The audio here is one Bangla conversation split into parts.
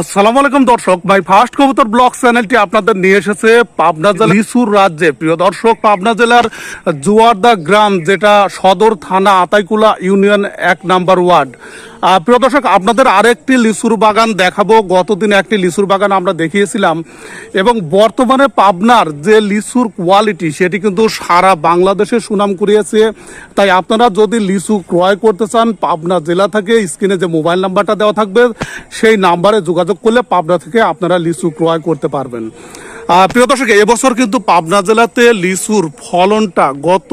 আসসালামু আলাইকুম দর্শক ভাই ফার্স্ট কবুতর ব্লগ চ্যানেলটি আপনাদের নিয়ে এসেছে পাবনা জেলা লিসুর রাজ্যে। প্রিয় দর্শক, পাবনা জেলার জুয়ারদা গ্রাম, যেটা সদর থানা আতাইকুলা ইউনিয়ন এক নাম্বার ওয়ার্ড। প্রিয় দর্শক, আপনাদের আরেকটি লিচুর বাগান দেখাবো। গতদিন একটি লিচুর বাগান আমরা দেখিয়েছিলাম এবং বর্তমানে পাবনার যে লিচুর কোয়ালিটি সেটি কিন্তু সারা বাংলাদেশে সুনাম কুড়িয়েছে। তাই আপনারা যদি লিচু ক্রয় করতে চান, পাবনা জেলা থেকে স্ক্রিনে যে মোবাইল নাম্বারটা দেওয়া থাকবে, সেই নাম্বারে যোগাযোগ করলে পাবনা থেকে আপনারা লিচু ক্রয় করতে পারবেন। প্রিয় দর্শক এবছর কিন্তু পাবনা জেলাতে লিচুর ফলনটা গত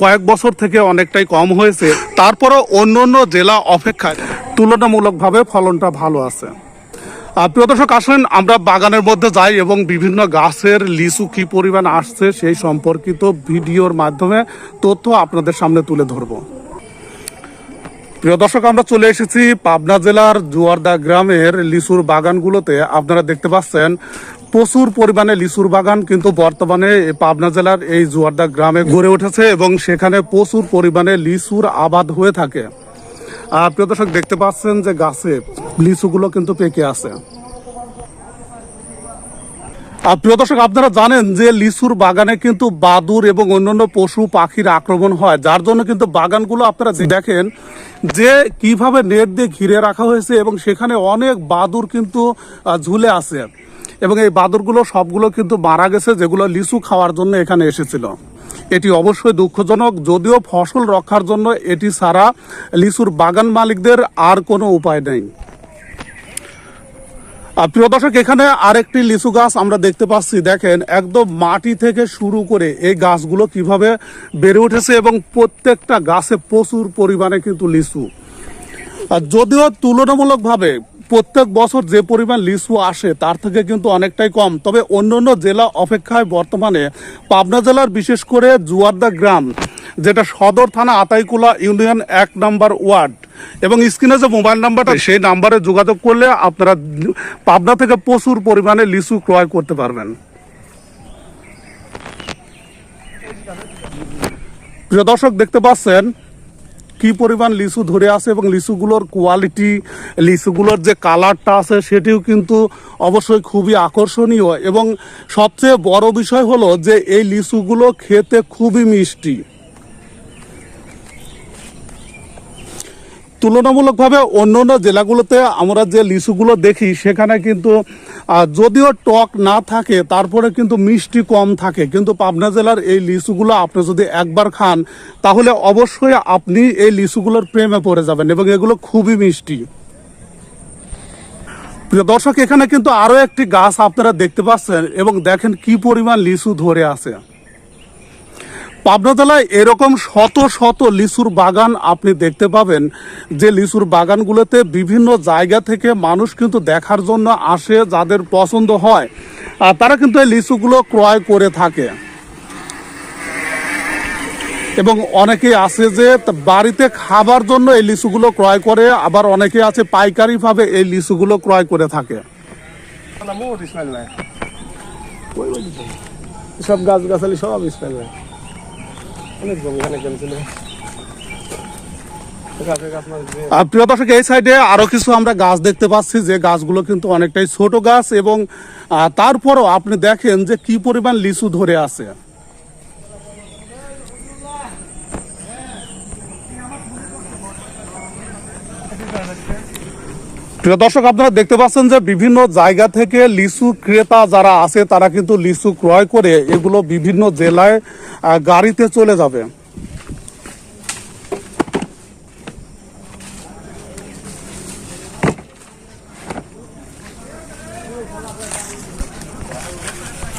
কয়েক বছর থেকে অনেকটাই কম হয়েছে। তারপরে অন্য অন্য জেলা অপেক্ষায় তুলনামূলকভাবে ফলনটা ভালো আছে। প্রিয় দর্শক, আসেন আমরা বাগানের মধ্যে যাই এবং বিভিন্ন গাছের লিচু কি পরিমাণ আসছে সেই সম্পর্কিত ভিডিওর মাধ্যমে তথ্য আপনাদের সামনে তুলে ধরবো। প্রিয় দর্শক, আমরা চলে এসেছি পাবনা জেলার জুয়ারদা গ্রামের লিচুর বাগানগুলোতে। আপনারা দেখতে পাচ্ছেন প্রচুর পরিমাণে লিচুর বাগান কিন্তু বর্তমানে পাবনা জেলার এই জুয়ারদা গ্রামে গড়ে উঠেছে এবং সেখানে প্রচুর পরিমাণে লিচুর আবাদ হয়ে থাকে। আর প্রিয় দর্শক, দেখতে পাচ্ছেন যে গাছে লিচুগুলো কিন্তু পেকে আছে। আর প্রিয় দর্শক, আপনারা জানেন যে লিচুর বাগানে কিন্তু বাদুর এবং অন্যান্য পশু পাখির আক্রমণ হয়। যার জন্য কিন্তু বাগানগুলো আপনারা দেখেন যে কীভাবে নেট দিয়ে ঘিরে রাখা হয়েছে এবং সেখানে অনেক বাদুর কিন্তু ঝুলে আছে। এবং এই বাদুরগুলো সবগুলো কিন্তু মারা গেছে, যেগুলো লিচু খাওয়ার জন্য এখানে এসেছিল। এটি অবশ্যই দুঃখজনক, যদিও ফসল রক্ষার জন্য এটি ছাড়া লিচুর বাগান মালিকদের আর কোনো উপায় নেই। প্রিয় দর্শক, এখানে আরেকটি লিচু গাছ আমরা দেখতে পাচ্ছি। দেখেন, একদম মাটি থেকে শুরু করে এই গাছগুলো কীভাবে বেড়ে উঠেছে এবং প্রত্যেকটা গাছে প্রচুর পরিমাণে কিন্তু লিচু। যদিও তুলনামূলকভাবে প্রত্যেক বছর যে পরিমাণ লিচু আসে, তার থেকে কিন্তু অনেকটাই কম। তবে অন্যান্য জেলা অপেক্ষায় বর্তমানে পাবনা জেলার বিশেষ করে জুয়ারদা গ্রাম, যেটা সদর থানা আতাইকুলা ইউনিয়ন এক নাম্বার ওয়ার্ড। এবং স্ক্রিনে যে মোবাইল নাম্বারটা, সেই নাম্বারে যোগাযোগ করলে আপনারা পাবনা থেকে প্রচুর পরিমাণে লিচু ক্রয় করতে পারবেন। প্রিয় দর্শক, দেখতে পাচ্ছেন কি পরিমাণ লিচু ধরে আছে এবং লিচুগুলোর কোয়ালিটি লিচুগুলোর যে কালারটা আছে সেটিও কিন্তু অবশ্যই খুবই আকর্ষণীয়। এবং সবচেয়ে বড় বিষয় হলো যে এই লিচুগুলো খেতে খুবই মিষ্টি। তুলনামূলকভাবে অন্য অন্য জেলাগুলোতে আমরা যে লিচুগুলো দেখি, সেখানে কিন্তু যদিও টক না থাকে, তারপরে কিন্তু মিষ্টি কম থাকে। কিন্তু পাবনা জেলার এই লিচুগুলো আপনি যদি একবার খান, তাহলে অবশ্যই আপনি এই লিচুগুলোর প্রেমে পড়ে যাবেন এবং এগুলো খুবই মিষ্টি। প্রিয় দর্শক, এখানে কিন্তু আরও একটি গাছ আপনারা দেখতে পাচ্ছেন এবং দেখেন কি পরিমাণ লিচু ধরে আছে। পাবনা জেলায় এরকম শত শত লিচুর বাগান আপনি দেখতে পাবেন। যে লিচুর বাগানগুলোতে বিভিন্ন জায়গা থেকে মানুষ কিন্তু দেখার জন্য আসে, যাদের পছন্দ হয়। তারা কিন্তু এই লিচুগুলো ক্রয় করে থাকে। এবং অনেকে আছে যে বাড়িতে খাবার জন্য এই লিচুগুলো ক্রয় করে, আবার অনেকে আছে পাইকারিভাবে এই লিচুগুলো ক্রয় করে থাকে। সব গাছ গাছালি সব হয়। প্রিয় দর্শক, এই সাইডে আরও কিছু আমরা গাছ দেখতে পাচ্ছি, যে গাছগুলো কিন্তু অনেকটাই ছোট গাছ এবং তারপরও আপনি দেখেন যে কি পরিমাণ লিচু ধরে আছে। প্রিয় দর্শক আপনারা দেখতে পাচ্ছেন যে বিভিন্ন জায়গা থেকে লিচু ক্রেতা যারা আছে তারা কিন্তু লিচু ক্রয় করে এগুলো বিভিন্ন জেলায় গাড়িতে চলে যাবে।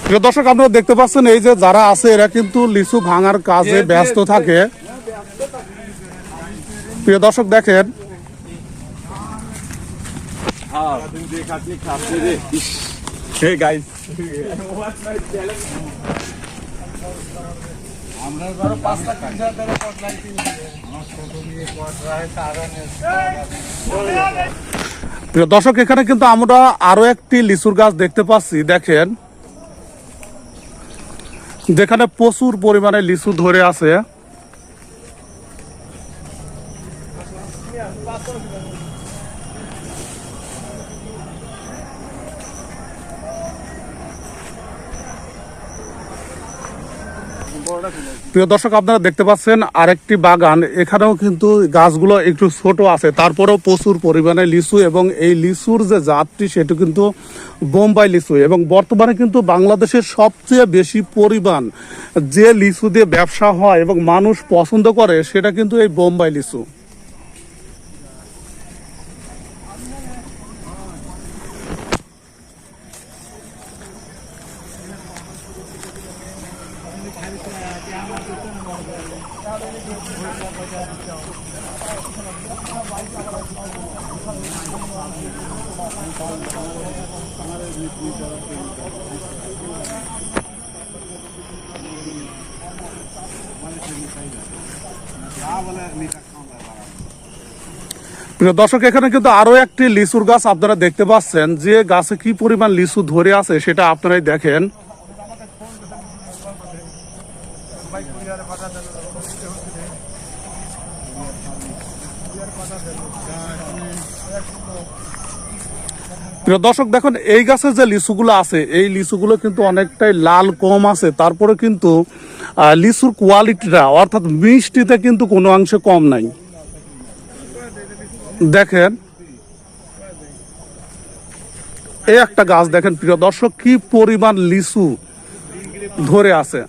প্রিয় দর্শক আপনারা দেখতে পাচ্ছেন এই যে যারা আছে এরা কিন্তু লিচু ভাঙার কাজে ব্যস্ত থাকে। প্রিয় দর্শক দেখেন হে গাইস প্রিয় দর্শক এখানে কিন্তু আমরা আরও একটি লিচুর গাছ দেখতে পাচ্ছি দেখেন। যেখানে প্রচুর পরিমাণে লিচু ধরে আছে। প্রিয় দর্শক, আপনারা দেখতে পাচ্ছেন আরেকটি বাগান। এখানেও কিন্তু গাছগুলো একটু ছোট আছে। তারপরেও প্রচুর পরিমাণে লিচু এবং এই লিচুর যে জাতটি, সেটি কিন্তু বোম্বাই লিচু। এবং বর্তমানে কিন্তু বাংলাদেশের সবচেয়ে বেশি পরিমাণ যে লিচু দিয়ে ব্যবসা হয় এবং মানুষ পছন্দ করে, সেটা কিন্তু এই বোম্বাই লিচু। দর্শক, এখানে কিন্তু আরও একটি লিচুর গাছ আপনারা দেখতে পাচ্ছেন। যে গাছে কি পরিমাণ লিচু ধরে আছে সেটা আপনারাই দেখেন। প্রিয় দর্শক, দেখুন, এই গাছের যে লিচুগুলো আছে, এই লিচুগুলো কিন্তু অনেকটাই লাল, কম আছে। তারপরে কিন্তু লিচুর কোয়ালিটিটা অর্থাৎ মিষ্টিতে কিন্তু কোনো অংশে কম নাই। দেখেন, এই একটা গাছ, দেখেন, প্রিয় দর্শক, কি পরিমাণ লিচু ধরে আছে।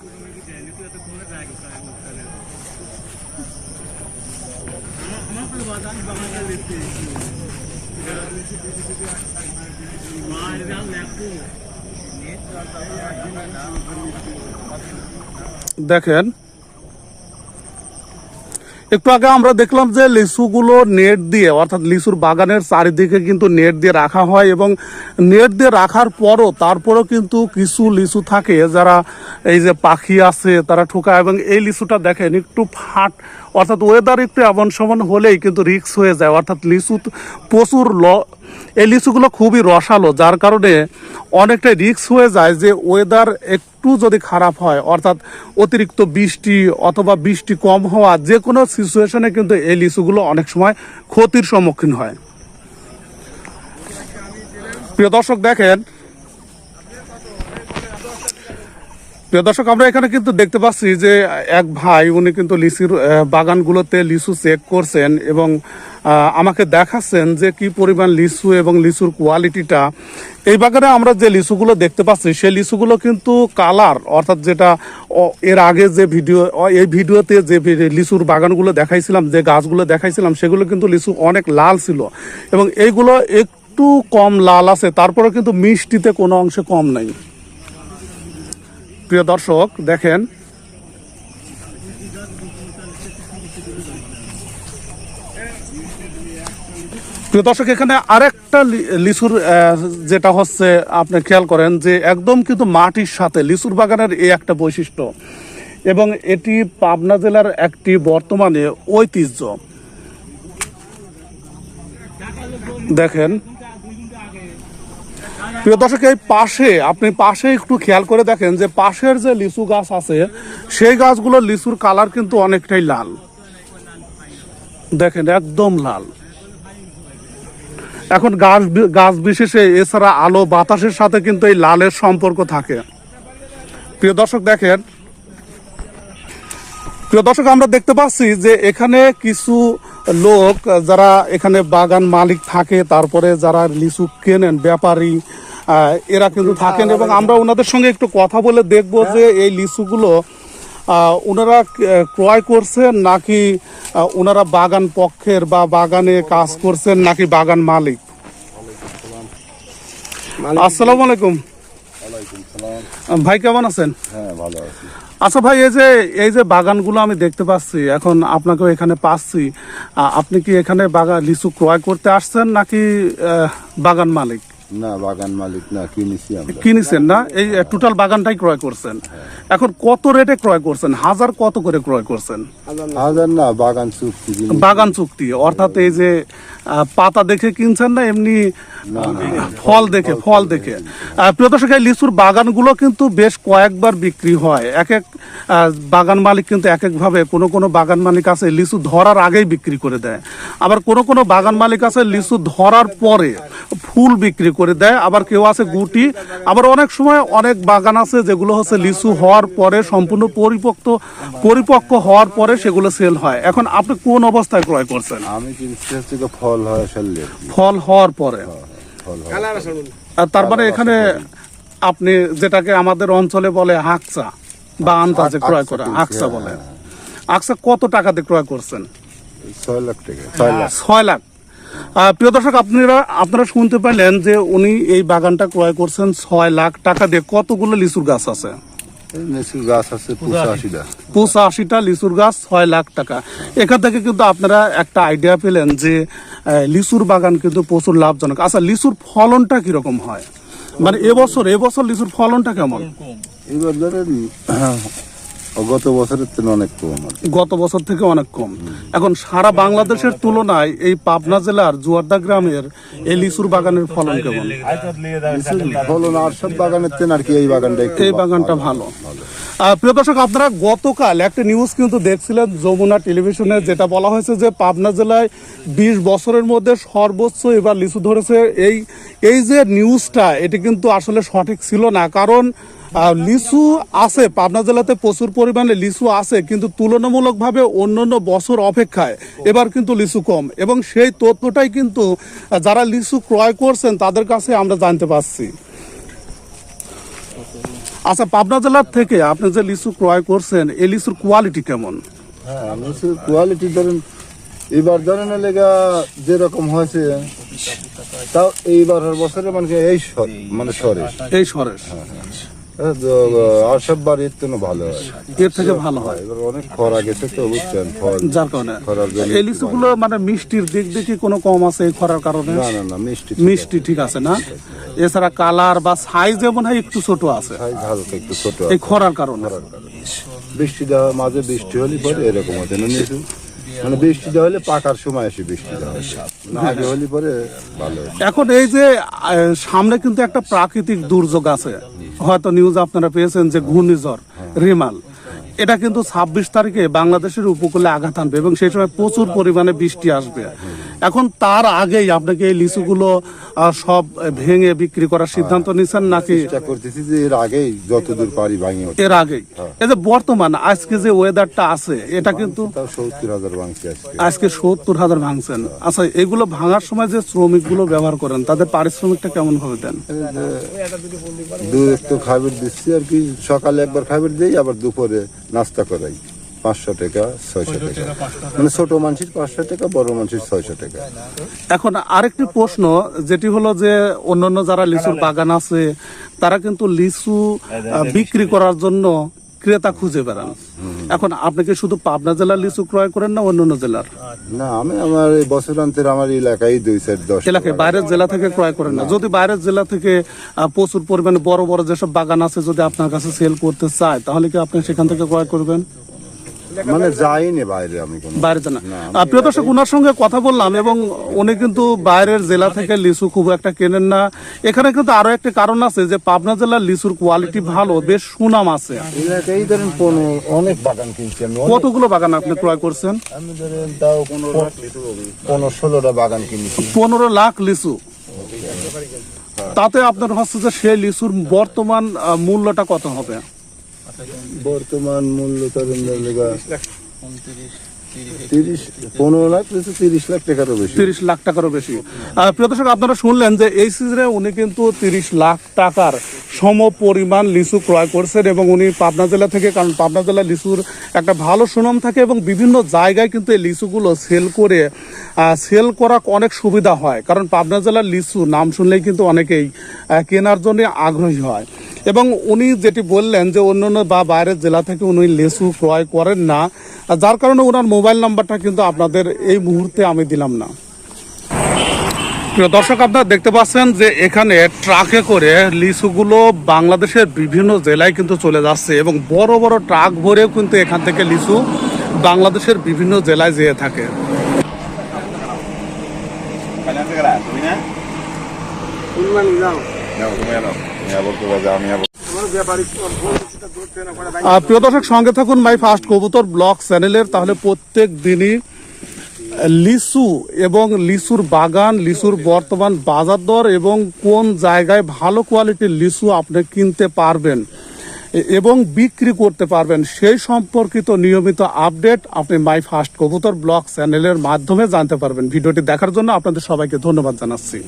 দেখেন, একটু আগে আমরা দেখলাম যে লিচুগুলো নেট দিয়ে, অর্থাৎ লিচুর বাগানের চারিদিকে কিন্তু নেট দিয়ে রাখা হয় এবং নেট দিয়ে রাখার পরও তারপরেও কিন্তু কিছু লিচু থাকে, যারা এই যে পাখি আছে তারা ঠোকায় এবং এই লিচুটা দেখেন একটু ফাট অর্থাৎ ওয়েদার একটু এমন সমান হলেই কিন্তু রিক্স হয়ে যায়। অর্থাৎ লিচু প্রচুর ল, এই লিচুগুলো খুবই রসালো, যার কারণে অনেকটাই রিক্স হয়ে যায় যে ওয়েদার একটু যদি খারাপ হয়, অর্থাৎ অতিরিক্ত বৃষ্টি অথবা বৃষ্টি কম হওয়া, যে কোনো সিচুয়েশনে কিন্তু এই লিচুগুলো অনেক সময় ক্ষতির সম্মুখীন হয়। প্রিয় দর্শক দেখেন প্রিয় দর্শক, আমরা এখানে কিন্তু দেখতে পাচ্ছি যে এক ভাই, উনি কিন্তু লিচুর বাগানগুলোতে লিচু চেক করছেন এবং আমাকে দেখাচ্ছেন যে কি পরিমাণ লিচু এবং লিচুর কোয়ালিটিটা। এই বাগানে আমরা যে লিচুগুলো দেখতে পাচ্ছি, সেই লিচুগুলো কিন্তু কালার, অর্থাৎ যেটা এর আগে যে ভিডিও এই ভিডিওতে যে লিচুর বাগানগুলো দেখাইছিলাম, যে গাছগুলো দেখাইছিলাম, সেগুলো কিন্তু লিচু অনেক লাল ছিল। এবং এইগুলো একটু কম লাল আছে তারপরে কিন্তু মিষ্টিতে কোনো অংশে কম নাই। প্রিয় দর্শক, দেখেন। প্রিয় দর্শক, এখানে আরেকটা লিচুর যেটা হচ্ছে, আপনি খেয়াল করেন যে একদম কিন্তু মাটির সাথে, লিচুর বাগানের এই একটা বৈশিষ্ট্য। এবং এটি পাবনা জেলার একটি বর্তমানে ঐতিহ্য। দেখেন প্রিয় দর্শক, এই পাশে, আপনি পাশে একটু খেয়াল করে দেখেন যে পাশের যে লিচু গাছ আছে, সেই গাছগুলোর লিচুর কালার কিন্তু অনেকটাই লাল। দেখেন, একদম লাল। এখন গাছ গাছ বিশেষে এছাড়া আলো বাতাসের সাথে কিন্তু এই লালের সম্পর্ক থাকে। প্রিয় দর্শক, দেখেন প্রিয় দর্শক আমরা দেখতে পাচ্ছি যে এখানে কিছু লোক যারা এখানে বাগান মালিক থাকে তারপরে যারা লিচু কেনেন ব্যাপারী এরা কিন্তু থাকেন এবং আমরা ওনাদের সঙ্গে একটু কথা বলে দেখব যে এই লিচুগুলো ওনারা ক্রয় করছেন নাকি ওনারা বাগান পক্ষের বা বাগানে কাজ করছেন নাকি বাগান মালিক? আসসালামু আলাইকুম। ওয়ালাইকুম সালাম। আহ, ভাই কেমন আছেন? হ্যাঁ ভালো আছি। আচ্ছা ভাই এই যে এই যে বাগানগুলো আমি দেখতে পাচ্ছি এখন আপনাকেও এখানে পাচ্ছি। আপনি কি এখানে বাগান লিচু ক্রয় করতে আসছেন নাকি বাগান মালিক? না বাগান মালিক না কিনেছি আমরা। কিনেছেন না? এই টোটাল বাগানটাই ক্রয় করছেন। এখন কত রেটে ক্রয় করছেন? হাজার কত করে ক্রয় করছেন? হাজার না বাগান চুক্তি। বাগান চুক্তি অর্থাৎ এই যে পাতা দেখে কিনছেন না এমনি ফল দেখে ফল দেখে। প্রিয় দর্শক এই লিচুর বাগানগুলো কিন্তু বেশ কয়েকবার বিক্রি হয়। এক এক বাগান মালিক কিন্তু এক একভাবে কোনো কোনো বাগান মালিক আছে লিচু ধরার আগেই বিক্রি করে দেয়। আবার কোনো কোনো বাগান মালিক আছে লিচু ধরার পরে ফুল বিক্রি করে দেয়। আবার কেউ আছে গুটি। আবার অনেক সময় অনেক বাগান আছে যেগুলো হচ্ছে লিচু হওয়ার পরে সম্পূর্ণ পরিপক্ক পরিপক্ক হওয়ার পরে সেগুলো সেল হয়। এখন আপনি কোন অবস্থায় ক্রয় করছেন? আমি গিয়ে ফল হয় আসলে ফল হওয়ার পরে। ফল হয় আর তার মানে এখানে আপনি যেটাকে আমাদের অঞ্চলে বলে হাকসা বা আন্দাজে ক্রয় করা আকসা আকসা বলে। আকসা কত টাকাতে ক্রয় করছেন? ছয় লাখ টাকা ছয় লাখ। প্রিয় দর্শক আপনারা আপনারা শুনতে পাইলেন যে উনি এই বাগানটা ক্রয় করছেন ছয় লাখ টাকা দিয়ে। কতগুলো লিচুর গাছ আছে? এই লিচু গাছ আছে পঁচাশিটা পঁচাশিটা লিচুর গাছ ছয় লাখ টাকা। এখান থেকে কিন্তু আপনারা একটা আইডিয়া পেলেন যে লিচুর বাগান কিন্তু প্রচুর লাভজনক। আচ্ছা লিচুর ফলনটা কীরকম হয়? মানে এবছর এবছর লিচুর ফলনটা কেমন? এবার ধরেন গত বছরের থেকে অনেক কম গত বছর থেকে অনেক কম। এখন সারা বাংলাদেশের তুলনায় এই পাবনা জেলার জুয়ারদা গ্রামের এই লিচুর বাগানের ফলন কেমন? ফলন আর সব বাগানের থেকে আর কি এই বাগানটা এই বাগানটা ভালো। প্রিয় দর্শক আপনারা গতকাল একটা নিউজ কিন্তু দেখছিলেন যমুনা টেলিভিশনে যেটা বলা হয়েছে যে পাবনা জেলায় বিশ বছরের মধ্যে সর্বোচ্চ এবার লিচু ধরেছে। এই এই যে নিউজটা এটি কিন্তু আসলে সঠিক ছিল না। কারণ লিচু আছে পাবনা জেলাতে প্রচুর পরিমাণে লিচু আছে কিন্তু তুলনামূলকভাবে অন্যান্য বছর অপেক্ষায় এবার কিন্তু লিচু কম। এবং সেই তথ্যটাই কিন্তু যারা লিচু ক্রয় করছেন তাদের কাছে আমরা জানতে পারছি। আচ্ছা পাবনা জেলার থেকে আপনি যে লিচু ক্রয় করছেন এই লিচুর কোয়ালিটি কেমন? হ্যাঁ লিচুর কোয়ালিটি ধরেন এবার ধরেন লেগা যেরকম হয়েছে তাও এইবার বছরে মানে এই মানে সরে এই সরেশ আর সব বাড়ির তো ভালো হয়। এর থেকে ভালো হয়। এবার অনেক খরা গেছে তো বুঝছেন যার কারণে। খরার জন্য এই লিচুগুলো মানে মিষ্টির দিক দেখি কোনো কম আছে এই খরার কারণে? না না না মিষ্টি মিষ্টি ঠিক আছে না? এছাড়া কালার বা সাইজ যেমন হয় একটু ছোট আছে। সাইজ হালকা একটু ছোট এই খরার কারণে। বৃষ্টি দেওয়া মাঝে বৃষ্টি হলে পরে এরকম হতে না মানে বৃষ্টি দেওয়া হলে পাকার সময় এসে বৃষ্টি দেওয়া হয়। না আগে হলে পরে ভালো এখন এই যে সামনে কিন্তু একটা প্রাকৃতিক দুর্যোগ আছে। হয়তো নিউজ আপনারা পেয়েছেন যে ঘূর্ণিঝড়, রিমাল। এটা কিন্তু ছাব্বিশ তারিখে বাংলাদেশের উপকূলে আঘাত আনবে এবং সেই সময় প্রচুর পরিমাণে বৃষ্টি আসবে। এখন তার আগেই আপনাকে এই লিচুগুলো সব ভেঙে বিক্রি করার সিদ্ধান্ত নিচ্ছেন নাকি? চেষ্টা করতেছি যে এর আগেই যতদূর পারি ভাঙি এর আগেই। এই যে বর্তমান আজকে যে ওয়েদারটা আছে এটা কিন্তু সত্তর হাজার ভাঙছি আজকে। সত্তর হাজার ভাঙছেন। আচ্ছা এগুলো ভাঙার সময় যে শ্রমিকগুলো ব্যবহার করেন তাদের পারিশ্রমিকটা কেমন ভাবে দেন? দু একটু খাবার দিচ্ছি আর কি সকালে একবার খাবার দিই আবার দুপুরে নাস্তা করাই। পাঁচশো টাকা ছয়শো টাকা। মানে ছোট মানুষের পাঁচশো টাকা বড় মানুষের ছয়শো টাকা। এখন আরেকটি প্রশ্ন যেটি হলো যে অন্যান্য যারা লিচুর বাগান আছে তারা কিন্তু লিচু বিক্রি করার জন্য ক্রেতা খুঁজে বেড়ান। এখন আপনি কি শুধু পাবনা জেলার লিচু ক্রয় করেন না অন্যান্য জেলার? না আমি আমার এই বছরান্তের আমার এলাকায় দুই চার দশ এলাকায় বাইরের জেলা থেকে ক্রয় করেন না। যদি বাইরের জেলা থেকে প্রচুর পরিমাণে বড় বড় যেসব বাগান আছে যদি আপনার কাছে সেল করতে চায় তাহলে কি আপনি সেখান থেকে ক্রয় করবেন? মানে যাইনি বাইরে আমি বাইরে আহ, প্রিয় দর্শক ওনার সঙ্গে কথা বললাম এবং উনি কিন্তু বাইরের জেলা থেকে লিচু খুব একটা কেনেন না। এখানে কিন্তু আরও একটা কারণ আছে যে পাবনা জেলার লিচুর কোয়ালিটি ভালো বেশ সুনাম আছে। এলাকায় ধরেন অনেক বাগান কিনছি আমি কতগুলো বাগান আপনি ক্রয় করছেন? আমি ধরেন তাও পনেরো ষোলোটা বাগান কিনেছি। পনেরো লাখ লিচু। তাতে আপনার হচ্ছে যে সেই লিচুর বর্তমান আহ, মূল্যটা কত হবে? বর্তমান মূল্য লেগা তিরিশ, পনেরো লাখ তিরিশ তিরিশ লাখ টাকারও বেশি। আপনারা শুনলেন যে উনি কিন্তু তিরিশ লাখ টাকার সম পরিমাণ লিচু ক্রয় করছেন এবং উনি পাবনা জেলা থেকে, কারণ পাবনা লিচুর একটা ভালো সুনাম থাকে এবং বিভিন্ন জায়গায় কিন্তু এই লিচুগুলো সেল করে সেল করা অনেক সুবিধা হয়। কারণ পাবনা জেলার লিচু নাম শুনলেই কিন্তু অনেকেই কেনার জন্য আগ্রহী হয়। এবং উনি যেটি বললেন যে অন্যান্য বা বাইরের জেলা থেকে উনি লিচু ক্রয় করেন না যার কারণে ওনার মোবাইল নাম্বারটা কিন্তু আপনাদের এই মুহূর্তে আমি দিলাম না। প্রিয় দর্শক আপনারা দেখতে পাচ্ছেন যে এখানে ট্রাকে করে লিচুগুলো বাংলাদেশের বিভিন্ন জেলায় কিন্তু চলে যাচ্ছে এবং বড় বড় ট্রাক ভরেও কিন্তু এখান থেকে লিচু বাংলাদেশের বিভিন্ন জেলায় যেয়ে থাকে। তুমি না প্রিয় দর্শক, সঙ্গে থাকুন মাই ফার্স্ট কবুতর ব্লগ চ্যানেলের। তাহলে প্রত্যেক দিনই লিচু এবং লিচুর বাগান লিচুর বর্তমান বাজার দর এবং কোন জায়গায় ভালো কোয়ালিটির লিচু আপনি কিনতে পারবেন এবং বিক্রি করতে পারবেন, সেই সম্পর্কিত নিয়মিত আপডেট আপনি মাই ফার্স্ট কবুতর ব্লগ চ্যানেলের মাধ্যমে জানতে পারবেন। ভিডিওটি দেখার জন্য আপনাদের সবাইকে ধন্যবাদ জানাচ্ছি।